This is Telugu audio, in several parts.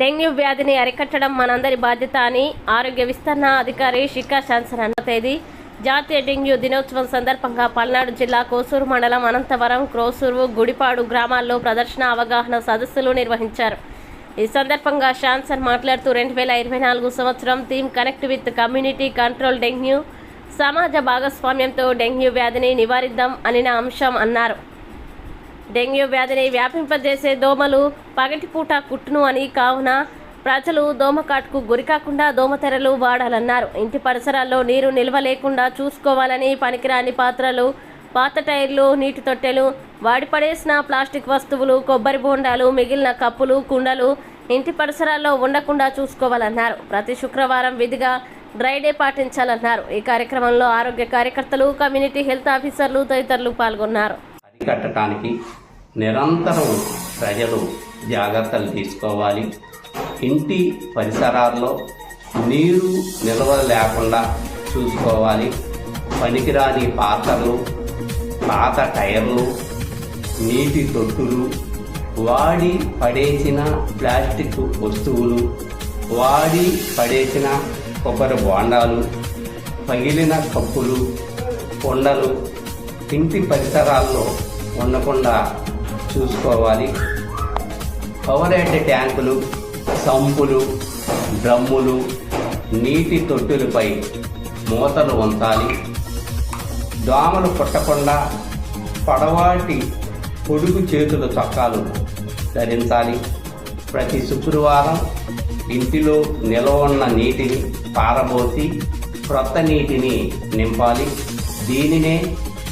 డెంగ్యూ వ్యాధిని అరికట్టడం మనందరి బాధ్యత అని ఆరోగ్య విస్తరణ అధికారి శిఖా శాన్సన్ అన్న తేదీ జాతీయ డెంగ్యూ దినోత్సవం సందర్భంగా పల్నాడు జిల్లా కోసూరు మండలం అనంతవరం క్రోసూరు గుడిపాడు గ్రామాల్లో ప్రదర్శన అవగాహన సదస్సులు నిర్వహించారు. ఈ సందర్భంగా శాన్సన్ మాట్లాడుతూ రెండు వేల ఇరవై నాలుగు సంవత్సరం theme connect with community control dengue సమాజ భాగస్వామ్యంతో డెంగ్యూ వ్యాధిని నివారిద్దాం అనిన అంశం అన్నారు. డెంగ్యూ వ్యాధిని వ్యాపింపజేసే దోమలు పగటిపూట కుట్టును అని కావున ప్రజలు దోమకాటుకు గురికాకుండా దోమతెరలు వాడాలన్నారు. ఇంటి పరిసరాల్లో నీరు నిల్వ లేకుండా చూసుకోవాలని పనికిరాని పాత్రలు పాత టైర్లు నీటి తొట్టెలు వాడిపడేసిన ప్లాస్టిక్ వస్తువులు కొబ్బరి బోండాలు మిగిలిన కప్పులు కుండలు ఇంటి పరిసరాల్లో ఉండకుండా చూసుకోవాలన్నారు. ప్రతి శుక్రవారం విధిగా డ్రై డే పాటించాలన్నారు. ఈ కార్యక్రమంలో ఆరోగ్య కార్యకర్తలు కమ్యూనిటీ హెల్త్ ఆఫీసర్లు తదితరులు పాల్గొన్నారు. కట్టడానికి నిరంతరం ప్రజలు జాగ్రత్తలు తీసుకోవాలి. ఇంటి పరిసరాల్లో నీరు నిల్వ లేకుండా చూసుకోవాలి. పనికిరాని పాత్రలు పాత టైర్లు నీటి తొట్టులు వాడి పడేసిన ప్లాస్టిక్ వస్తువులు వాడి పడేసిన కొబ్బరి బోండాలు పగిలిన కప్పులు కొండలు ఇంటి పరిసరాల్లో ఉండకుండా చూసుకోవాలి. పవరేట్ ట్యాంకులు సంపులు డ్రమ్ములు నీటి తొట్టులపై మూతలు ఉంచాలి దోమలు పుట్టకుండా పడవాటి పొడుగు చేతుల చొక్కాలు ధరించాలి. ప్రతి శుక్రవారం ఇంటిలో నిల్వ ఉన్న నీటిని పారబోసి క్రొత్త నీటిని నింపాలి. దీనినే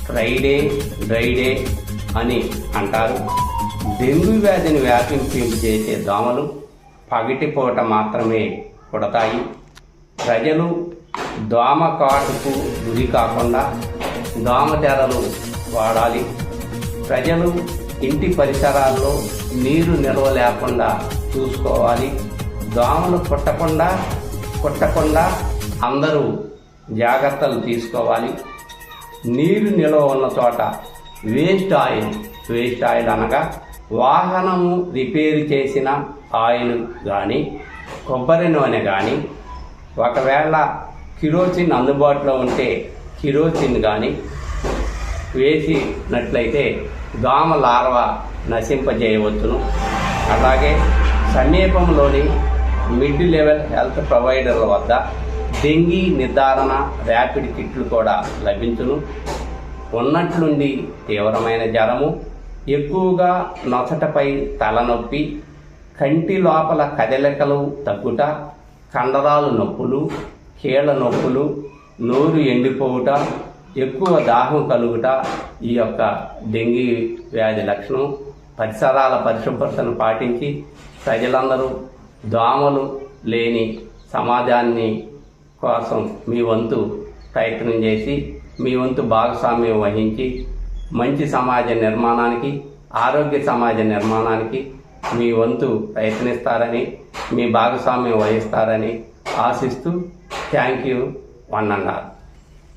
ఫ్రైడే డ్రైడే అని అంటారు. డెంగ్యూ వ్యాధిని వ్యాపించేసే దోమలు పగటిపూట మాత్రమే పుడతాయి. ప్రజలు దోమ కాటుకు గురి కాకుండా దోమతెరలు వాడాలి. ప్రజలు ఇంటి పరిసరాల్లో నీరు నిల్వ లేకుండా చూసుకోవాలి. దోమలు పుట్టకుండా పుట్టకుండా అందరూ జాగ్రత్తలు తీసుకోవాలి. నీరు నిల్వ ఉన్న చోట వేస్ట్ ఆయిల్ వేస్ట్ ఆయిల్ అనగా వాహనము రిపేర్ చేసిన ఆయిల్ కానీ కొబ్బరి నూనె కానీ ఒకవేళ కిరోసిన్ అందుబాటులో ఉంటే కిరోసిన్ కానీ వేసినట్లయితే దోమ లార్వ నశింపజేయవచ్చును. అలాగే సమీపంలోని మిడ్ లెవెల్ హెల్త్ ప్రొవైడర్ల వద్ద డెంగీ నిర్ధారణ ర్యాపిడ్ కిట్లు కూడా లభించును. ఉన్నట్లుండి తీవ్రమైన జ్వరము ఎక్కువగా నొసటపై తలనొప్పి కంటి లోపల కదలికలు తగ్గుట కండరాలు నొప్పులు కీళ్ళ నొప్పులు నోరు ఎండిపోవుట ఎక్కువ దాహం కలుగుట ఈ యొక్క డెంగీ వ్యాధి లక్షణం. పరిసరాల పరిశుభ్రతను పాటించి ప్రజలందరూ దోమలు లేని సమాజాన్ని కోసం మీ వంతు ప్రయత్నం చేసి మీ వంతు భాగస్వామ్యం వహించి మంచి సమాజ నిర్మాణానికి ఆరోగ్య సమాజ నిర్మాణానికి మీ వంతు ప్రయత్నిస్తారని మీ భాగస్వామ్యం వహిస్తారని ఆశిస్తూ థ్యాంక్ యూ వన్ అండ్